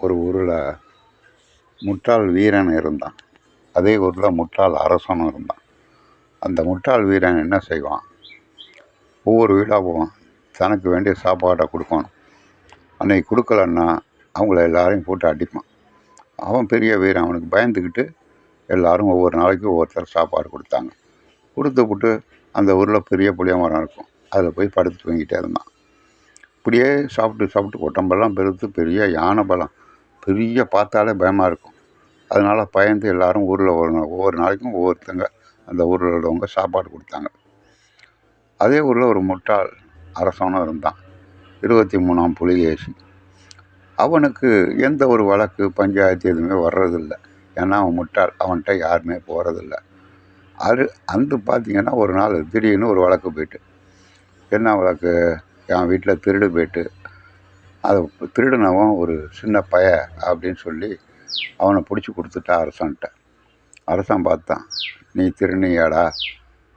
ஒரு ஊரில் முட்டாள் வீரன் இருந்தான். அதே ஊரில் முட்டாள் அரசனும் இருந்தான். அந்த முட்டாள் வீரன் என்ன செய்வான்? ஒவ்வொரு வீடாக போவான் தனக்கு வேண்டிய சாப்பாட்டை கொடுக்கணும். அன்னைக்கு கொடுக்கலன்னா அவங்கள எல்லாரையும் போட்டு அடிப்பான். அவன் பெரிய வீரன். அவனுக்கு பயந்துக்கிட்டு எல்லாரும் ஒவ்வொரு நாளைக்கும் ஒவ்வொருத்தர் சாப்பாடு கொடுத்தாங்க. கொடுத்துப்புட்டு அந்த ஊரில் பெரிய புளிய மரம் இருக்கும். அதில் போய் படுத்து தூங்கிட்டே இருந்தான். இப்படியே சாப்பிட்டு சாப்பிட்டு உடம்பெல்லாம் பெருத்து பெரிய யானை பலம். பெரிய பார்த்தாலே பயமாக இருக்கும். அதனால் பயந்து எல்லாரும் ஊரில் ஒரு ஒவ்வொரு நாளைக்கும் ஒவ்வொருத்தங்க அந்த ஊரில் உள்ளவங்க சாப்பாடு கொடுத்தாங்க. அதே ஊரில் ஒரு முட்டாள் அரசனும் இருந்தான். இருபத்தி மூணாம் புலிகேசி அவனுக்கு எந்த ஒரு வழக்கு பஞ்சாயத்து எதுவுமே வர்றதில்ல. ஏன்னா அவன் முட்டாள். அவன்கிட்ட யாருமே போகிறதில்ல அது அந்த பார்த்தீங்கன்னா ஒரு நாள் திடீர்னு ஒரு வழக்கு போயிட்டு. என்ன வழக்கு? என் வீட்டில் திருடு போயிட்டு அதை திருடினவன் ஒரு சின்ன பய அப்படின்னு சொல்லி அவனை பிடிச்சி கொடுத்துட்டா அரசன்ட்ட. அரசன் பார்த்தான் நீ திருநியாடா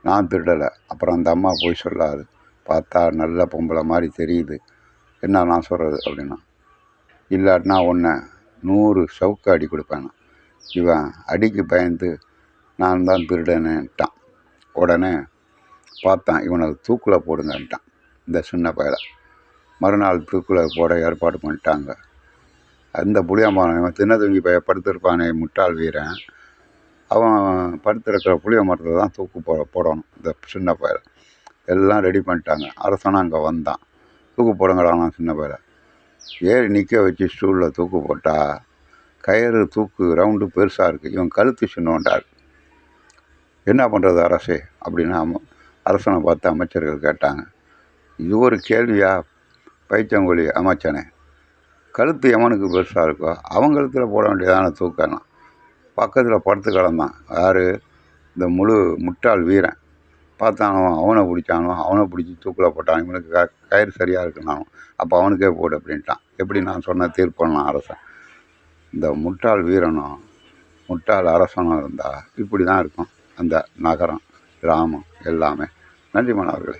நான் திருடலை. அப்புறம் அந்த அம்மா போய் சொல்லாது. பார்த்தா நல்ல பொம்பளை மாதிரி தெரியுது. என்ன நான் சொல்கிறது அப்படின்னா இல்லாட்டினா உன்னை நூறு சவுக்கு அடி கொடுப்பேன் இவன் அடிக்கு பயந்து நான் தான் திருடனேன்ட்டான். உடனே பார்த்தான் இவனை தூக்கில் போடுங்கன்ட்டான் இந்த சின்ன பயலை மறுநாள் தூக்கில் போட ஏற்பாடு பண்ணிட்டாங்க. அந்த புளியமரம் இவன் பைய படுத்திருப்பானே முட்டாள் வீரன். அவன் படுத்திருக்கிற புளிய மரத்தில் தான் தூக்கு போ போடணும் இந்த சின்ன பயலை எல்லாம் ரெடி பண்ணிட்டாங்க. அரசனும் அங்கே வந்தான். தூக்கு போடுங்கடானா சின்ன பயலை ஏறி நிற்க வச்சு ஸ்டூலில் தூக்கு போட்டால் கயிறு தூக்கு ரவுண்டு பெருசாக இருக்குது இவன் கழுத்து சின்னோண்டார் என்ன பண்ணுறது அரசே? அப்படின்னு அம அரசனை பார்த்து அமைச்சர்கள் கேட்டாங்க. இது ஒரு கேள்வியா? பைத்தியங்கொழி அமைச்சனே. கழுத்து எவனுக்கு பெருசாக இருக்கோ அவன் கழுத்தில் போட வேண்டியதான தூக்கலாம் பக்கத்தில் படுத்து கிடந்தான். யார்? இந்த முழு முட்டாள் வீரன். பார்த்தானோ அவனை பிடிச்சானோ அவனை பிடிச்சி தூக்கில் போட்டான் இவனுக்கு க கயிறு சரியாக இருக்குனானோ அப்போ அவனுக்கே போடு அப்படின்ட்டான். எப்படி நான் சொன்ன தீர்ப்பு அரசன்? இந்த முட்டாள் வீரனும் முட்டாள் அரசனும் இருந்தால் இப்படி தான் இருக்கும் அந்த நகரம் கிராமம் எல்லாமே. நன்றி மாணவர்களே.